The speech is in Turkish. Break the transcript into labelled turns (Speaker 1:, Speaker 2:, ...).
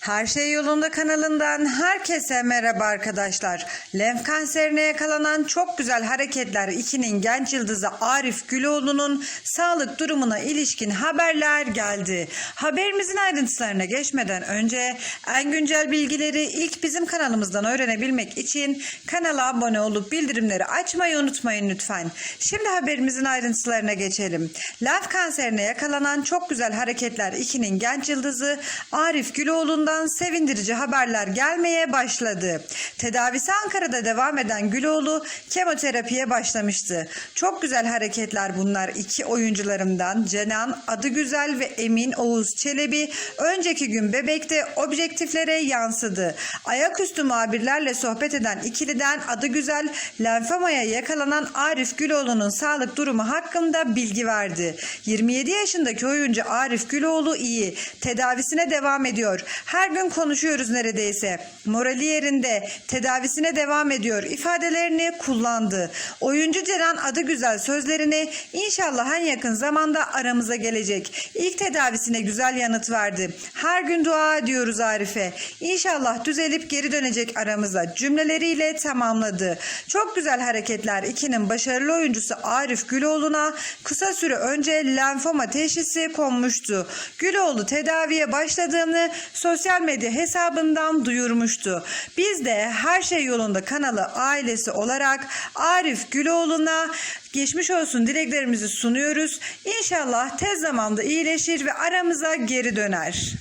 Speaker 1: Her Şey Yolunda kanalından herkese merhaba arkadaşlar. Lenf kanserine yakalanan çok güzel hareketler 2'nin genç yıldızı Arif Güloğlu'nun sağlık durumuna ilişkin haberler geldi. Haberimizin ayrıntılarına geçmeden önce en güncel bilgileri ilk bizim kanalımızdan öğrenebilmek için kanala abone olup bildirimleri açmayı unutmayın lütfen. Şimdi haberimizin ayrıntılarına geçelim. Lenf kanserine yakalanan çok güzel hareketler 2'nin genç yıldızı Arif Güloğlu'ndan sevindirici haberler gelmeye başladı. Tedavisi Ankara'da devam eden Güloğlu kemoterapiye başlamıştı. Çok güzel hareketler bunlar iki oyuncularımdan Cenan Adı Güzel ve Emin Oğuz Çelebi önceki gün Bebek'te objektiflere yansıdı. Ayaküstü muhabirlerle sohbet eden ikiliden Adı Güzel lenfomaya yakalanan Arif Güloğlu'nun sağlık durumu hakkında bilgi verdi. 27 yaşındaki oyuncu Arif Güloğlu iyi. Tedavisine devam ediyor. Her gün konuşuyoruz neredeyse. Morali yerinde. Tedavisine devam ediyor. ifadelerini kullandı. Oyuncu Ceren adı güzel sözlerini inşallah en yakın zamanda aramıza gelecek. İlk tedavisine güzel yanıt verdi. Her gün dua ediyoruz Arif'e. İnşallah düzelip geri dönecek aramıza cümleleriyle tamamladı. Çok güzel hareketler. İkinin başarılı oyuncusu Arif Güloğlu'na kısa süre önce lenfoma teşhisi konmuştu. Güloğlu tedaviye başladığını sosyal medya hesabından duyurmuştu. Biz de Her Şey Yolunda kanalı ailesi olarak Arif Güloğlu'na geçmiş olsun dileklerimizi sunuyoruz. İnşallah tez zamanda iyileşir ve aramıza geri döner.